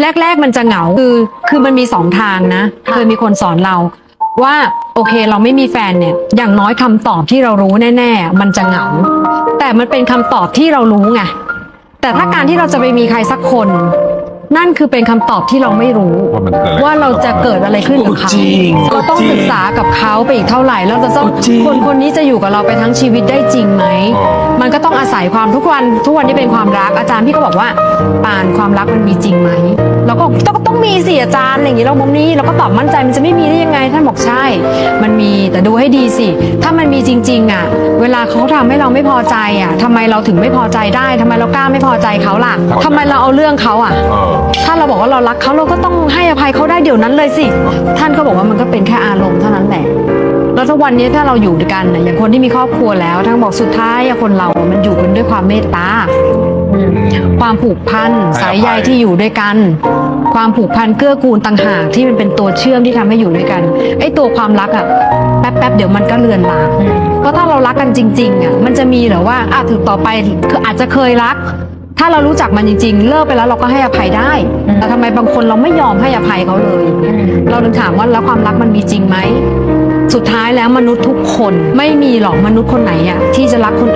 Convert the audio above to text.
แรก ๆ มันจะเหงาคือคือมันมีสองทางนะค่ะเคยมีคนสอนเรา ว่าโอเคเราไม่มีแฟนเนี่ย อย่างน้อยคำตอบที่เรารู้แน่ ๆ มันจะเหงา แต่มันเป็นคำตอบที่เรารู้ไงแต่ถ้าการที่เราจะไปมีใครสักคน นั่นคือเป็นคำตอบที่เราไม่รู้ ว่ามันเกิดอะไรว่าเราจะเกิดอะไรขึ้นกับเขาจริงเราต้องจริงศึกษากับเขาไปอีกเท่าไหร่แล้วจะต้องจริง คนคนนี้จะอยู่กับเราไปทั้งชีวิตได้จริงไหม อ๋อ มันก็ต้องอาศัยความทุกวันทุกวันนี้เป็นความรักอาจารย์พี่ก็บอกว่าป่านความรักมันมีจริงไหมเราก็ต้องต้องมีสิอาจารย์อะไรอย่างนี้เราบอกนี้เราก็ตอบมั่นใจมันจะไม่มีได้ยังไงท่านบอกใช่ มันมีแต่ดูให้ดีสิ ถ้ามันมีจริง ๆ อะ เวลาเขาทำให้เราไม่พอใจอะทำไมเราถึงไม่พอใจได้ทำไมเรากล้าไม่พอใจเขาล่ะทำไมเราเอาเรื่องเขาอะเออถ้าเราบอกว่าเรารักเขาเราก็ต้องให้อภัยเขาได้เดี๋ยวนั้นเลยสิ ท่านก็บอกว่ามันก็เป็นแค่อารมณ์เท่านั้นแหละแล้ วันนี้ถ้าเราอยู่ด้วยกันนะอย่างคนที่มีครอบครัวแล้วท่านบอกสุดท้ายคนเรา มันอยู่กันด้วยความเมตตาความผูกพันสายใยที่อยู่ด้วยกัน ความผูกพันเกื้อกูลต่างหากที่มันเป็นตัวเชื่อมที่ทำให้อยู่ด้วยกันไอ้ตัวความรักอะแป๊บๆเดี๋ยวมันก็เลือนลางเพราะถ้าเรารักกันจริงๆอะมันจะมีหรือว่าอะถึงต่อไปคืออาจจะเคยรัก ถ้าเรารู้จักมันจริง ๆ เลิกไปแล้วเราก็ให้อภัยได้ แต่ทำไมบางคนเราไม่ยอมให้อภัยเขาเลย เราถึงถามว่าแล้วความรักมันมีจริงไหม สุดท้ายแล้วมนุษย์ทุกคนไม่มีหรอกมนุษย์คนไหนอะที่จะรักคน